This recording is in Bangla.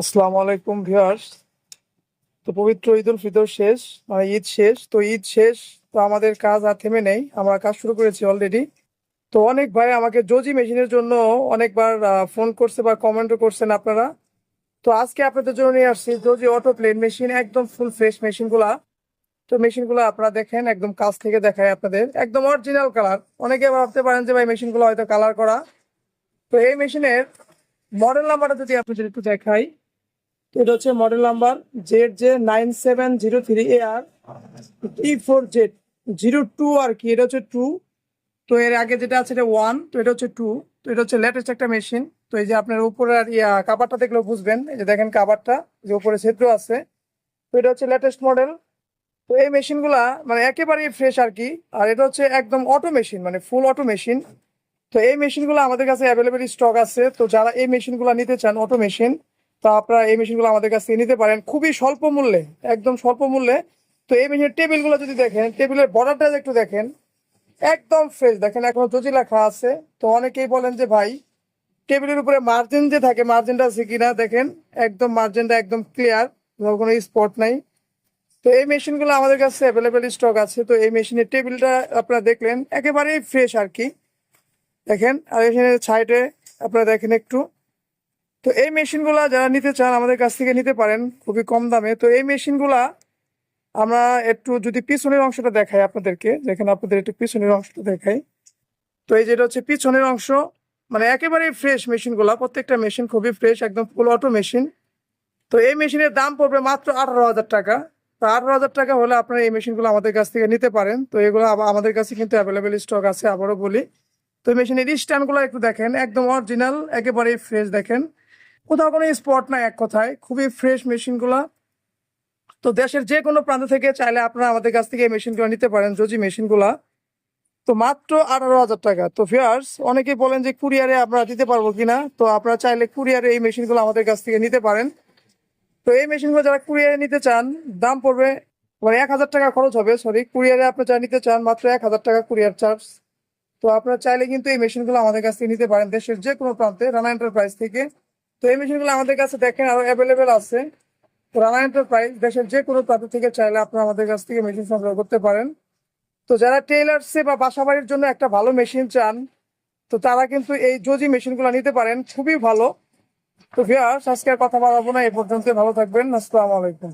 আসসালামু আলাইকুম ভিউয়ার্স। তো পবিত্র ঈদ উল ফিতর শেষ মানে ঈদ শেষ, তো ঈদ শেষ, তো আমাদের কাজ আর থেমে নেই, আমরা কাজ শুরু করেছি অলরেডি তো অনেক ভাই আমাকে জজি মেশিনের জন্য অনেকবার ফোন করছে বা কমেন্টও করছেন আপনারা। তো আজকে আপনাদের জন্য নিয়ে আসছি জজি অটো প্লেন মেশিন একদম ফুল ফ্রেশ মেশিনগুলা তো মেশিনগুলো আপনারা দেখেন, একদম কাছ থেকে দেখায় আপনাদের। একদম অরিজিনাল কালার অনেকে ভাবতে পারেন যে ভাই মেশিনগুলো হয়তো কালার করা। তো এই মেশিনের মডেল নাম্বারটা যদি আপনাদের একটু দেখাই। এটা হচ্ছে model number Z J nine seven zero three A R T four Z zero two আর কি, এটা হচ্ছে টু তো এর আগে যেটা আছে এটা ওয়ান তো এটা হচ্ছে টু তো এটা হচ্ছে লেটেস্ট একটা মেশিন তো এই যে আপনার উপরে আর ইয়া কাবারটা দেখলেও বুঝবেন। এই যে দেখেন কাবারটা যে উপরে ছিদ্র আছে। তো এটা হচ্ছে লেটেস্ট মডেল তো এই মেশিনগুলা মানে একেবারেই ফ্রেশ আর কি। আর এটা হচ্ছে একদম অটো মেশিন মানে ফুল অটো মেশিন তো এই মেশিনগুলো আমাদের কাছে অ্যাভেলেবেল স্টক আছে। তো যারা এই মেশিনগুলো নিতে চান অটো মেশিন তো আপনারা এই মেশিনগুলো আমাদের কাছ নিতে পারেন। খুবই স্বল্প মূল্যে, একদম স্বল্প মূল্যে। তো এই মেশিনের টেবিলগুলো যদি দেখেন, টেবিলের বর্ডারটা একটু দেখেন, একদম ফ্রেশ দেখেন, এখনও জজি লেখা আছে। তো অনেকেই বলেন যে, ভাই, টেবিলের উপরে মার্জিন যে থাকে মার্জিনটা আছে কিনা? দেখেন, একদম মার্জিনটা একদম ক্লিয়ার কোনো স্পট নাই। তো এই মেশিনগুলো আমাদের কাছে অ্যাভেলেবেল স্টক আছে। তো এই মেশিনের টেবিলটা আপনারা দেখলেন, একেবারেই ফ্রেশ আর কি। দেখেন, আর এখানে সাইডে আপনারা দেখেন একটু। তো এই মেশিনগুলা যারা নিতে চান, আমাদের কাছ থেকে নিতে পারেন, খুবই কম দামে। তো এই মেশিনগুলা আমরা একটু যদি পিছনের অংশটা দেখাই আপনাদেরকে, যেখানে আপনাদের একটু পিছনের অংশটা দেখাই। তো এই যেটা হচ্ছে পিছনের অংশ মানে একেবারেই ফ্রেশ মেশিনগুলা, প্রত্যেকটা মেশিন খুবই ফ্রেশ একদম ফুল অটো মেশিন তো এই মেশিনের দাম পড়বে মাত্র আঠারো হাজার টাকা। তো আঠারো হাজার টাকা হলে আপনারা এই মেশিনগুলো আমাদের কাছ থেকে নিতে পারেন। তো এগুলো আমাদের কাছে কিন্তু অ্যাভেলেবেল স্টক আছে, আবারও বলি। তো মেশিনের স্ট্যান্ডগুলো একটু দেখেন, একদম অরিজিনাল একেবারেই ফ্রেশ দেখেন। কোথাও কোনো স্পট নাই এক কথায়। খুবই ফ্রেশ মেশিনগুলা তো দেশের যে কোনো প্রান্ত থেকে চাইলে আপনারা আমাদের কাছ থেকে এই মেশিনগুলো নিতে পারেন জজি মেশিনগুলা তো মাত্র আঠারো হাজার টাকা। তো ফিয়ার্স অনেকে বলেন যে কুরিয়ারে আমরা দিতে পারব কিনা। তো আপনারা চাইলে কুরিয়ারে এই মেশিনগুলো আমাদের কাছ থেকে নিতে পারেন। তো এই মেশিনগুলো যারা কুরিয়ারে নিতে চান, দাম পড়বে মানে এক হাজার টাকা খরচ হবে সরি কুরিয়ারে আপনি যা নিতে চান, মাত্র এক হাজার টাকা কুরিয়ার চার্জ তো আপনারা চাইলে কিন্তু এই মেশিনগুলো আমাদের কাছ থেকে নিতে পারেন দেশের যে কোনো প্রান্তে রানা এন্টারপ্রাইজ থেকে। তো এই মেশিনগুলো আমাদের কাছে দেখেন আরও অ্যাভেলেবেল আছে। রানা এন্টারপ্রাইজ দেশের যে কোনো প্রান্ত থেকে চাইলে আপনারা আমাদের কাছ থেকে মেশিন সংগ্রহ করতে পারেন। তো যারা টেইলার্সে বা বাসাবাড়ির জন্য একটা ভালো মেশিন চান, তো তারা কিন্তু এই জজি মেশিনগুলো নিতে পারেন। খুবই ভালো। তো ভিয়ার আজকে আর কথা বাড়াবো না, এই পর্যন্ত ভালো থাকবেন। আসসালামু আলাইকুম।